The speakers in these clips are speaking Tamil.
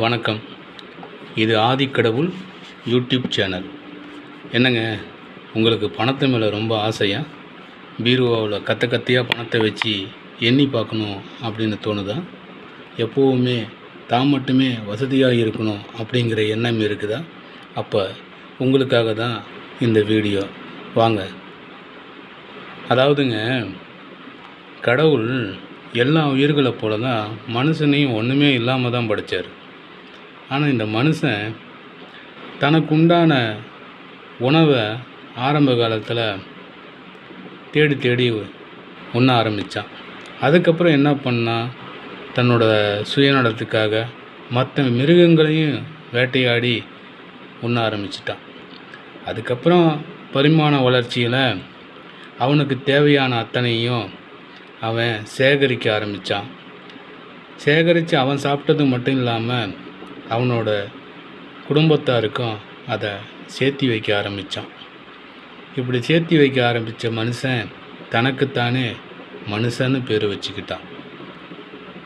வணக்கம். இது ஆதிக்கடவுள் யூடியூப் சேனல். என்னங்க உங்களுக்கு பணத்து மேலே ரொம்ப ஆசையா? பீரோவில் கத்த கத்தையாக பணத்தை வச்சு எண்ணி பார்க்கணும் அப்படின்னு தோணுதா? எப்போவுமே தான் மட்டுமே வசதியாக இருக்கணும் அப்படிங்கிற எண்ணம் இருக்குதா? அப்போ உங்களுக்காக தான் இந்த வீடியோ. வாங்க. அதாவதுங்க கடவுள் எல்லா உயிர்களை போல தான் மனுஷனையும் ஒன்றுமே இல்லாமல் தான் படித்தார் ஆனால் இந்த மனுஷன் தனக்குண்டான உணவை ஆரம்ப காலத்தில் தேடி தேடி உண்ண ஆரம்பித்தான் அதுக்கப்புறம் என்ன பண்ணான் தன்னோட சுயநலத்துக்காக மற்ற மிருகங்களையும் வேட்டையாடி உண்ண ஆரம்பிச்சிட்டான். அதுக்கப்புறம் பரிமாண வளர்ச்சியில் அவனுக்கு தேவையான அத்தனையும் அவன் சேகரிக்க ஆரம்பித்தான் சேகரித்து அவன் சாப்பிட்டது மட்டும் இல்லாமல் அவனோட குடும்பத்தாருக்கும் அதை சேர்த்தி வைக்க ஆரம்பித்தான் இப்படி சேர்த்தி வைக்க ஆரம்பித்த மனுஷன் தனக்குத்தானே மனுஷன்னு பேர் வச்சுக்கிட்டான்.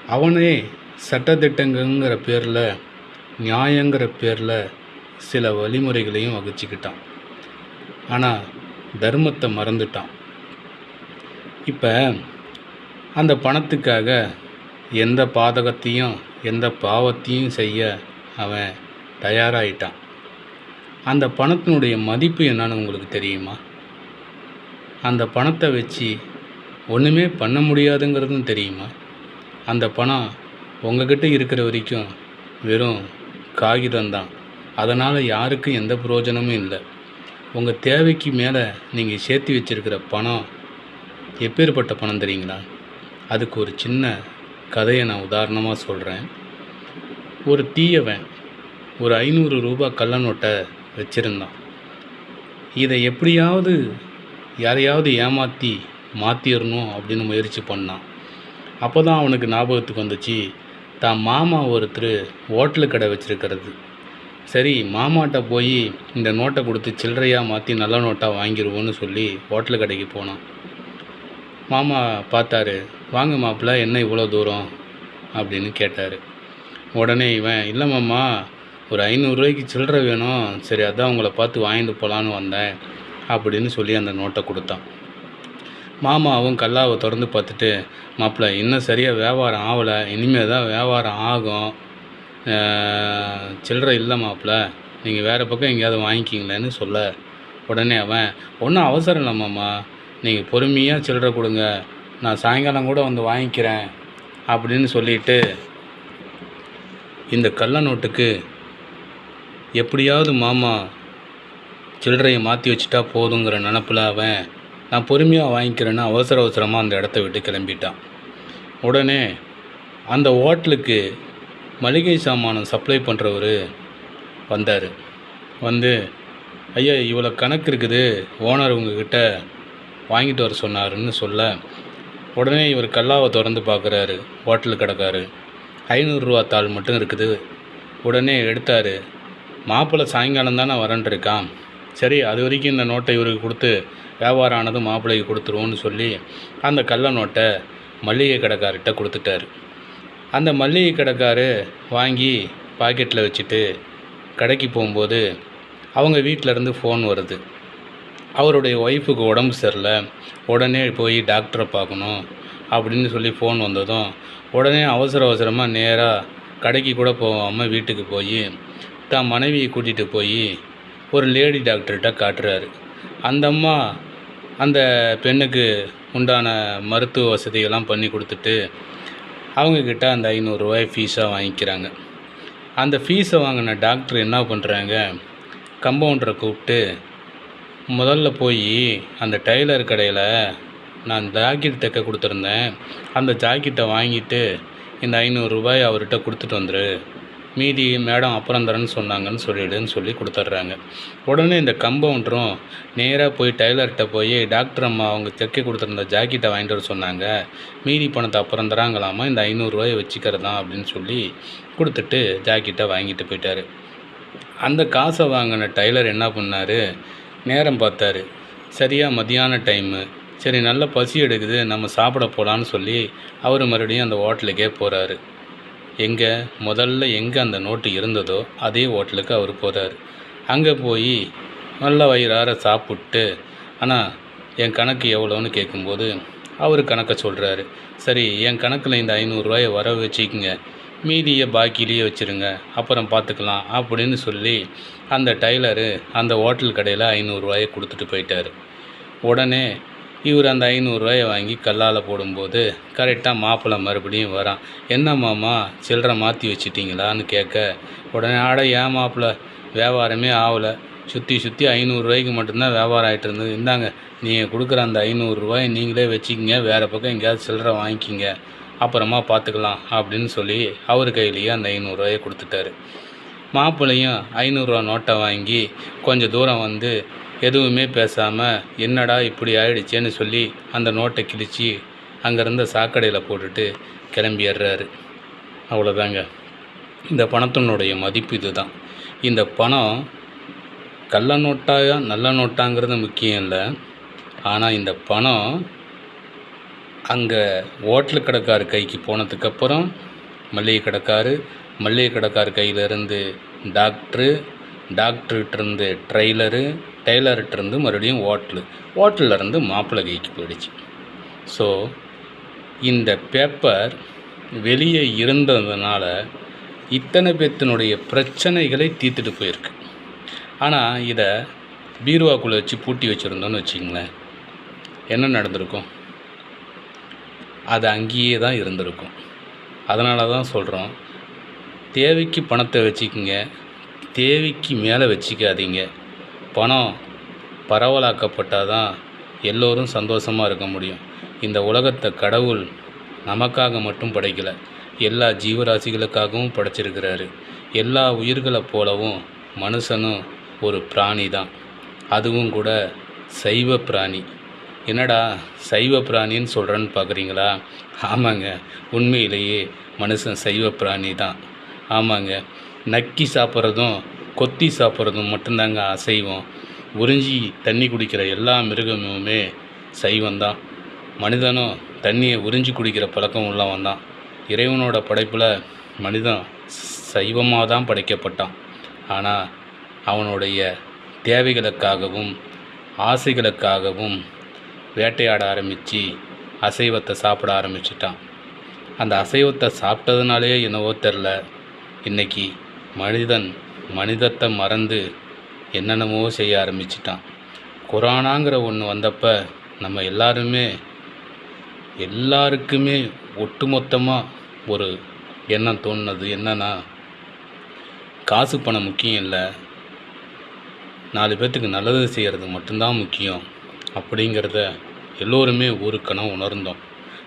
அவனே சட்டத்திட்டங்கிற பேரில் நியாயங்கிற பேரில் சில வழிமுறைகளையும் வகுச்சிக்கிட்டான். ஆனால் தர்மத்தை மறந்துட்டான். இப்போ அந்த பணத்துக்காக எந்த பாதகத்தையும் எந்த பாவத்தையும் செய்ய அவன் தயாராகிட்டான் அந்த பணத்தினுடைய மதிப்பு என்னன்னு உங்களுக்கு தெரியுமா? அந்த பணத்தை வச்சு ஒன்றுமே பண்ண முடியாதுங்கிறதும் தெரியுமா? அந்த பணம் உங்ககிட்ட இருக்கிற வரைக்கும் வெறும் காகிதம்தான் அதனால் யாருக்கும் எந்த பிரயோஜனமும் இல்லை. உங்கள் தேவைக்கு மேலே நீங்கள் சேர்த்து வச்சிருக்கிற பணம் எப்பேற்பட்ட பணம் தெரியுங்களா? அதுக்கு ஒரு சின்ன கதையை நான் உதாரணமாக சொல்கிறேன் ஒரு தீயவன் ஒரு ஐநூறு ரூபா கள்ள நோட்டை வச்சுருந்தான். இதை எப்படியாவது யாரையாவது ஏமாற்றி மாற்றிடணும் அப்படின்னு முயற்சி பண்ணான். அப்போ தான் அவனுக்கு ஞாபகத்துக்கு வந்துச்சு தான் மாமா ஒருத்தர் ஹோட்டலு கடை வச்சுருக்கிறது. சரி மாமாட்ட போய் இந்த நோட்டை கொடுத்து சில்லறையாக மாற்றி நல்ல நோட்டாக வாங்கிடுவோன்னு சொல்லி ஹோட்டலு கடைக்கு போனான். மாமா பார்த்தாரு வாங்க மாப்பிள்ள என்ன இவ்வளோ தூரம்? அப்படின்னு கேட்டார். உடனே இவன் இல்லை மாமா ஒரு ஐநூறுரூவாய்க்கு சில்லறை வேணும். சரி அதான் உங்களை பார்த்து வாங்கிட்டு போகலான்னு வந்தேன் அப்படின்னு சொல்லி அந்த நோட்டை கொடுத்தான். மாமாவும் கல்லாவை திறந்து பார்த்துட்டு மாப்பிள்ள இன்னும் சரியாக வியாபாரம் ஆகலை. இனிமேல் தான் வியாபாரம் ஆகும். சில்லறை இல்லை மாப்பிள்ள நீங்கள் வேறு பக்கம் எங்கேயாவது வாங்கிக்கிங்களேன்னு சொல்ல. உடனே அவன் ஒன்றும் அவசரம் இல்லை மாமா. நீங்கள் பொறுமையாக சில்லறை கொடுங்க. நான் சாயங்காலம் கூட வந்து வாங்கிக்கிறேன் அப்படின்னு சொல்லிட்டு இந்த கள்ள நோட்டுக்கு எப்படியாவது மாமா சில்லறையை மாற்றி வச்சுட்டா போதுங்கிற நினப்பில் அவன் நான் பொறுமையாக வாங்கிக்கிறேன்னு அவசர அவசரமாக அந்த இடத்த விட்டு கிளம்பிட்டான். உடனே அந்த ஹோட்டலுக்கு மளிகை சாமானம் சப்ளை பண்ணுறவர் வந்தார். வந்து ஐயா இவ்வளோ கணக்கு இருக்குது. ஓனர் உங்ககிட்ட வாங்கிட்டு வர சொன்னாருன்னு சொல்ல. உடனே இவர் கல்லாவை திறந்து பார்க்குறாரு ஹோட்டல் கிடக்காரு ஐநூறுரூவா தாள் மட்டும் இருக்குது. உடனே எடுத்தார். மாப்பிள்ளை சாயங்காலம் தானே வரேன் சரி அது வரைக்கும் இந்த நோட்டை இவருக்கு கொடுத்து வியாபாரம் ஆனதும் மாப்பிள்ளைக்கு கொடுத்துருவோன்னு சொல்லி அந்த கள்ள நோட்டை மல்லிகை கடைக்கார்கிட்ட கொடுத்துட்டாரு. அந்த மல்லிகை கடைக்காரு வாங்கி பாக்கெட்டில் வச்சுட்டு கடைக்கு போகும்போது அவங்க வீட்டிலேருந்து இருந்து ஃபோன் வருது. அவருடைய ஒய்ஃபுக்கு உடம்பு சரியில்லை. உடனே போய் டாக்டரை பார்க்கணும். அப்படின்னு சொல்லி ஃபோன் வந்ததும் உடனே அவசர அவசரமாக நேராக கடைக்கு கூட போகாமல் வீட்டுக்கு போய் தான் மனைவியை கூட்டிகிட்டு போய் ஒரு லேடி டாக்டர்கிட்ட காட்டுறாரு. அந்த அம்மா அந்த பெண்ணுக்கு உண்டான மருத்துவ வசதிகள்லாம் பண்ணி கொடுத்துட்டு அவங்கக்கிட்ட அந்த ஐநூறுரூவாய் ஃபீஸாக வாங்கிக்கிறாங்க. அந்த ஃபீஸை வாங்கின டாக்டர் என்ன பண்ணுறாங்க கம்பவுண்டரை கூப்பிட்டு முதல்ல போய் அந்த டைலர் கடையில் நான் ஜாக்கெட் தைக்க கொடுத்துருந்தேன். அந்த ஜாக்கெட்டை வாங்கிட்டு இந்த ஐநூறுரூபாய் அவர்கிட்ட கொடுத்துட்டு வந்துரு. மீதி மேடம் அப்புறம் தரேன்னு சொன்னாங்கன்னு சொல்லிடுன்னு சொல்லி கொடுத்துட்றாங்க. உடனே இந்த கம்பவுண்டரும் நேராக போய் டைலர்கிட்ட போய் டாக்டர் அம்மா அவங்க தைக்க கொடுத்துருந்த ஜாக்கெட்டை வாங்கிட்டு வர சொன்னாங்க. மீதி பணத்தை அப்புறம் தராங்களாமா? இந்த ஐநூறுரூவாயை வச்சுக்கிறதா? அப்படின்னு சொல்லி கொடுத்துட்டு ஜாக்கெட்டை வாங்கிட்டு போயிட்டாரு. அந்த காசை வாங்கின டைலர் என்ன பண்ணார்? நேரம் பார்த்தாரு. சரியாக மதியான டைமு. சரி நல்ல பசி எடுக்குது நம்ம சாப்பிட போகலான்னு சொல்லி அவர் மறுபடியும் அந்த ஹோட்டலுக்கே போகிறாரு எங்கே முதல்ல எங்கே அந்த நோட்டு இருந்ததோ அதே ஹோட்டலுக்கு அவர் போகிறார் அங்கே போய் நல்ல வயிறார சாப்பிட்டு ஆனால் என் கணக்கு எவ்வளோன்னு கேட்கும்போது அவர் கணக்கை சொல்கிறாரு சரி என் கணக்கில் இந்த ஐநூறுரூவாயை வர வச்சுக்கோங்க. மீதியை பாக்கிலேயே வச்சுருங்க. அப்புறம் பார்த்துக்கலாம் அப்படின்னு சொல்லி அந்த டைலரு அந்த ஹோட்டல் கடையில் ஐநூறுரூவாயை கொடுத்துட்டு போயிட்டார். உடனே இவர் அந்த ஐநூறுரூவாயை வாங்கி கல்லால் போடும்போது கரெக்டாக மாப்பிள்ளை மறுபடியும் வரான். என்ன மாமா சில்லறை மாற்றி வச்சிட்டிங்களான்னு கேட்க உடனே ஆட ஏன் மாப்பிள்ளை வியாபாரமே ஆகலை சுற்றி சுற்றி ஐநூறுரூவாய்க்கு மட்டும்தான் வியாபாரம் ஆகிட்டு இருந்தது. இந்தாங்க நீங்கள் கொடுக்குற அந்த ஐநூறுரூவாயை நீங்களே வச்சுக்கிங்க. வேறு பக்கம் எங்கேயாவது சில்லறை வாங்கிக்கிங்க. அப்புறமா பார்த்துக்கலாம் அப்படின்னு சொல்லி அவர் கையிலேயே அந்த ஐநூறுரூவாயை கொடுத்துட்டாரு. மாப்பிள்ளையும் ஐநூறுரூவா நோட்டை வாங்கி கொஞ்சம் தூரம் வந்து எதுவுமே பேசாமல் என்னடா இப்படி ஆயிடுச்சேன்னு சொல்லி அந்த நோட்டை கிழித்து அங்கேருந்த சாக்கடையில் போட்டுட்டு கிளம்பிடுறாரு அவ்வளோதாங்க. இந்த பணத்தினுடைய மதிப்பு இதுதான். இந்த பணம் கள்ள நோட்டாக நல்ல நோட்டாங்கிறது முக்கியம் இல்லை. ஆனால் இந்த பணம் அங்கே ஹோட்டல் கடைக்கார் கைக்கு போனதுக்கப்புறம் மளிகை கடைக்காரு மளிகை கடைக்கார் கையிலேருந்து டாக்டரு டாக்டர்கிட்டருந்து ட்ரெய்லரு டெய்லர்கிட்டருந்து மறுபடியும் ஓட்டலு ஹோட்டல்லேருந்து மாப்பிள்ளை கைக்கு போயிடுச்சு. ஸோ இந்த பேப்பர் வெளியே இருந்ததுனால இத்தனை பேத்தினுடைய பிரச்சனைகளை தீர்த்துட்டு போயிருக்கு. ஆனால் இதை பீருவாக்குள்ளே வச்சு பூட்டி வச்சுருந்தோன்னு வச்சிங்களேன் என்ன நடந்திருக்கும்? அது அங்கேயே தான் இருந்திருக்கும். அதனால தான் சொல்கிறோம் தேவைக்கு பணத்தை வச்சுக்கோங்க தேவைக்கு மேலே வச்சுக்காதீங்க. பணம் பரவலாக்கப்பட்டால் தான் எல்லோரும் சந்தோஷமாக இருக்க முடியும். இந்த உலகத்தை கடவுள் நமக்காக மட்டும் படைக்கலை. எல்லா ஜீவராசிகளுக்காகவும் படைச்சிருக்கிறாரு. எல்லா உயிர்களை போலவும் மனுஷனும் ஒரு பிராணி தான் அதுவும் கூட சைவ பிராணி. என்னடா சைவ பிராணின்னு சொல்கிறேன்னு பார்க்குறீங்களா ஆமாங்க உண்மையிலேயே மனுஷன் சைவ பிராணி தான் ஆமாங்க நக்கி சாப்பிட்றதும் கொத்தி சாப்பிட்றதும் மட்டும்தாங்க அசைவம். உறிஞ்சி தண்ணி குடிக்கிற எல்லா மிருகமுமே சைவந்தான் மனிதனும் தண்ணியை உறிஞ்சி குடிக்கிற பழக்கம் உள்ளவன் தான் இறைவனோட படைப்பில் மனிதன் சைவமாக தான் படைக்கப்பட்டான். ஆனால் அவனுடைய தேவைகளுக்காகவும் ஆசைகளுக்காகவும் வேட்டையாட ஆரம்பித்து அசைவத்தை சாப்பிட ஆரம்பிச்சிட்டான். அந்த அசைவத்தை சாப்பிட்டதுனாலே என்னவோ தெரில இன்னைக்கு மனிதன் மனிதத்தை மறந்து என்னென்னமோ செய்ய ஆரம்பிச்சிட்டான். கொரோனாங்கிற ஒன்று வந்தப்போ நம்ம எல்லாருமே எல்லாருக்குமே ஒட்டுமொத்தமாக ஒரு எண்ணம் தோணுனது என்னன்னா காசு பணம் முக்கியம் இல்லை. நாலு பேர்த்துக்கு நல்லது செய்கிறது மட்டும்தான் முக்கியம் அப்படிங்கிறத எல்லோருமே ஒரு கணம் உணர்ந்தோம்.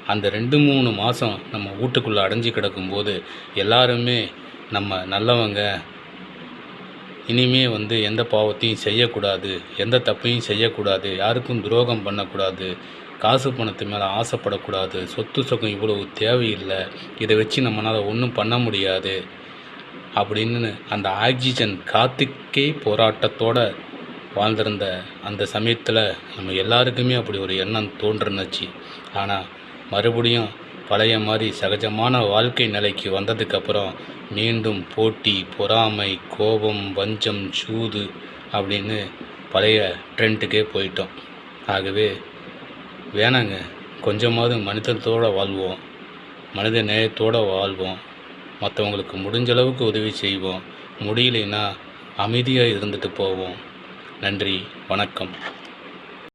அந்த ரெண்டு மூணு மாதம் நம்ம வீட்டுக்குள்ளே அடைஞ்சு கிடக்கும்போது எல்லாருமே நம்ம நல்லவங்க இனிமே வந்து எந்த பாவத்தையும் செய்யக்கூடாது எந்த தப்பையும் செய்யக்கூடாது யாருக்கும் துரோகம் பண்ணக்கூடாது காசு பணத்து மேலே ஆசைப்படக்கூடாது சொத்து சுகம் இவ்வளவு தேவையில்லை இதை வச்சு நம்மளால் ஒன்றும் பண்ண முடியாது அப்படின்னு அந்த ஆக்சிஜன் காத்துக்கே போராட்டத்தோடு வாழ்ந்திருந்த அந்த சமயத்தில் நம்ம எல்லாருக்குமே அப்படி ஒரு எண்ணம் தோன்றுனுச்சு. ஆனால் மறுபடியும் பழைய மாதிரி சகஜமான வாழ்க்கை நிலைக்கு வந்ததுக்கப்புறம் மீண்டும் போட்டி பொறாமை கோபம் வஞ்சம் சூது அப்படின்னு பழைய ட்ரெண்டுக்கே போயிட்டோம். ஆகவே வேணாங்க கொஞ்சமாவது மனிதத்தோடு வாழ்வோம் மனித நேயத்தோடு வாழ்வோம் மற்றவங்களுக்கு முடிஞ்ச அளவுக்கு உதவி செய்வோம் முடியலைன்னா அமைதியாக இருந்துட்டு போவோம். நன்றி வணக்கம்.